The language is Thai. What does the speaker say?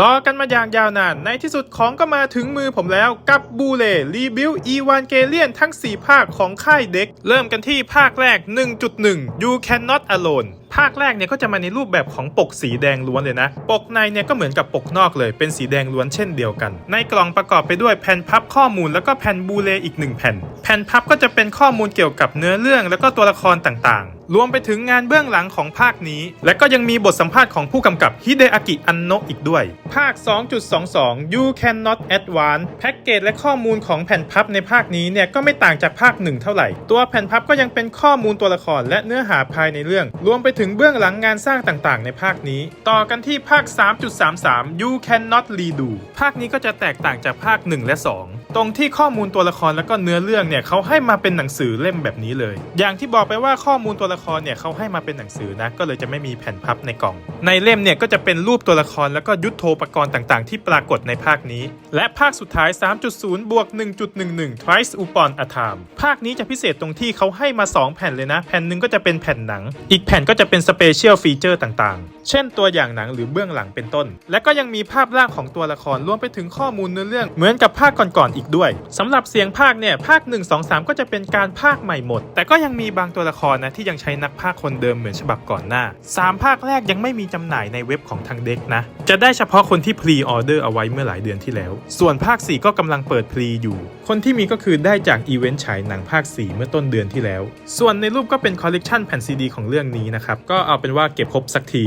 รอกันมาอย่างยาวนาน ในที่สุดของก็มาถึงมือผมแล้วกับบูเลรีบิวอีวานเกเลียนทั้ง 4 ภาคของค่ายเด็ก เริ่มกันที่ภาคแรก 1.1 You Cannot Alone ภาคแรกเนี่ยก็จะมาในรูปแบบของปกสีแดงล้วนเลยนะ ปกในเนี่ยก็เหมือนกับปกนอกเลย เป็นสีแดงล้วนเช่นเดียวกัน ในกล่องประกอบไปด้วยแผ่นพับข้อมูลแล้วก็แผ่นบูเลอีกหนึ่งแผ่น แผ่นพับก็จะเป็นข้อมูลเกี่ยวกับเนื้อเรื่องแล้วก็ตัวละครต่างๆ รวมไปถึงงานเบื้องหลังของภาคนี้ และก็ยังมีบทสัมภาษณ์ของผู้กำกับฮิเดอากิอันโนะอีกด้วย ภาค 2.22 You Cannot Advance แพ็กเกจและข้อมูลของแผ่นพับในภาคนี้เนี่ยก็ไม่ต่างจากภาค1เท่าไหร่ ตัวแผ่นพับก็ยังเป็นข้อมูลตัวละครและเนื้อหาภายในเรื่อง รวมไปถึงึงเบื้องหลังงานสร้างต่างๆ ในภาคนี้ ต่อกันที่ภาค 3.33 You Cannot Redo ภาคนี้ก็จะแตกต่างจากภาค 1 และ 2 ตรงที่ข้อมูลตัวละครแล้วก็เนื้อเรื่องเนี่ยเขาให้มาเป็นหนังสือเล่มแบบนี้เลย อย่างที่บอกไปว่าข้อมูลตัวละครเนี่ยเขาให้มาเป็นหนังสือนะก็เลยจะไม่มีแผ่นพับในกล่อง ในเล่มเนี่ยก็จะเป็นรูปตัวละครแล้วก็ยุทโธปกรณ์ต่างๆ ที่ปรากฏในภาคนี้ และภาคสุดท้าย 3.0 บวก 1.11 Twice Upon a Time ภาคนี้จะพิเศษตรงที่เขาให้มา 2 แผ่นเลยนะ แผ่นหนึ่งก็จะเป็นแผ่นหนัง อีกแผ่นก็จะเป็นป็นสเปเชียลฟีเจอร์ต่าง เช่นตัวอย่างหนังหรือเบื้องหลังเป็นต้น และก็ยังมีภาพร่างของตัวละครรวมไปถึงข้อมูลเนื้อเรื่องเหมือนกับภาคก่อนๆอีกด้วยสำหรับเสียงภาคเนี่ยภาค 1 2 3 ก็จะเป็นการภาคใหม่หมด แต่ก็ยังมีบางตัวละครนะที่ยังใช้นักภาคคนเดิมเหมือนฉบับก่อนหน้า 3 ภาคแรกยังไม่มีจำหน่ายในเว็บของทางเด็กนะ จะได้เฉพาะคนที่พรีออเดอร์เอาไว้เมื่อหลายเดือนที่แล้ว ส่วนภาค 4 ก็กำลังเปิดพรีอยู่ คนที่มีก็คือได้จากอีเวนต์ฉายหนังภาค 4 เมื่อต้นเดือนที่แล้ว ส่วนในรูปก็เป็นคอลเลกชันแผ่นซีดีของเรื่องนี้นะครับ ก็เอาเป็นว่าเก็บครบสักที